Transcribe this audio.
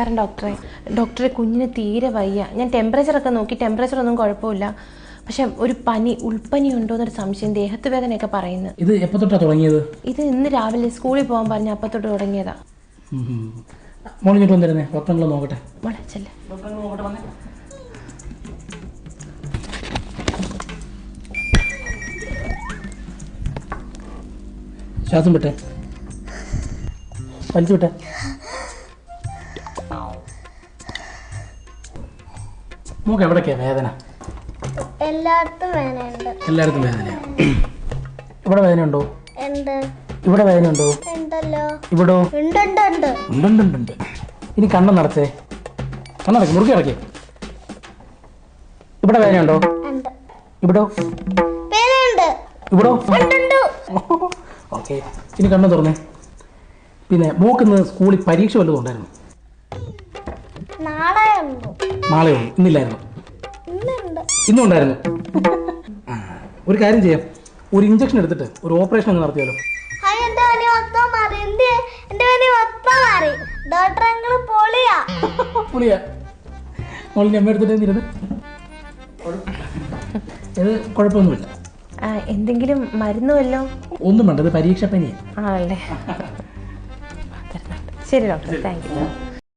നമസ്കാരം ഡോക്ടറെ ഡോക്ടറെ കുഞ്ഞിന് തീരെ വയ്യ. ഞാൻ ടെമ്പറേച്ചർ ഒക്കെ നോക്കി ടെമ്പറേച്ചർ ഒന്നും കുഴപ്പമില്ല. പക്ഷെ ഒരു പനി ഉൾപ്പനി ഉണ്ടോ എന്നൊരു സംശയം ദേഹത്ത് വേദനയൊക്കെ പറയുന്നു. ഇത് എപ്പോ തൊട്ടാ തുടങ്ങിയത്? ഇത് ഇന്ന് രാവിലെ സ്കൂളിൽ പോകാൻ പറഞ്ഞ തുടങ്ങിയതാ. വന്നിരുന്നേ. നോക്കട്ടെ. മോളെ ചെല്ലേ. ശ്വാസം വിട്ടെ. വലിച്ചു വിട്ടെ. മോക്ക് എവിടേക്കാ വേദന? എല്ലായിടത്തും വേനയുണ്ട് എല്ലായിടത്തും വേദനയാണ് ഇവിടെ വേദനയുണ്ടോ? ഉണ്ട് ഇവിടെ വേദനയുണ്ടോ? ഉണ്ടല്ലോ. ഇവിടോ? ഉണ്ട് ഉണ്ട്. ഉണ്ട് ഉണ്ടുണ്ടുണ്ടുണ്ട് ഇനി കണ്ണം നടത്തേ. കണ്ണടക്കി മുറുക്കി ഇറക്കി. ഇവിടെ വേദനയുണ്ടോ? ഉണ്ട്. ഇവിടോ? ഇവിടോ? ഓക്കെ. ഇനി കണ്ണ് തുറന്നേ. പിന്നെ മോക്കിന്ന് സ്കൂളിൽ പരീക്ഷ വല്ലതും ഉണ്ടായിരുന്നു? നാളെ നാളെ ഉണ്ട് ഇന്നില്ലായിരുന്നു. ഇന്നും ഉണ്ടായിരുന്നു ഒരു കാര്യം ചെയ്യാം. ഒരു ഇഞ്ചക്ഷൻ എടുത്തിട്ട് ഒരു ഓപ്പറേഷൻ അങ്ങ് നടത്തിയാലോ? പൊളിയാ. പുളിയാ. മോളിന്റെ അമ്മ എടുത്തിട്ട് ഇരുന്ന് ഇത് കുഴപ്പമൊന്നുമില്ല. ആ, എന്തെങ്കിലും മരുന്ന് വല്ലോ? ഒന്നും വേണ്ട ഇത് പരീക്ഷ പനിയാണ് ആണല്ലേ? ശരി ഡോക്ടർ താങ്ക് യു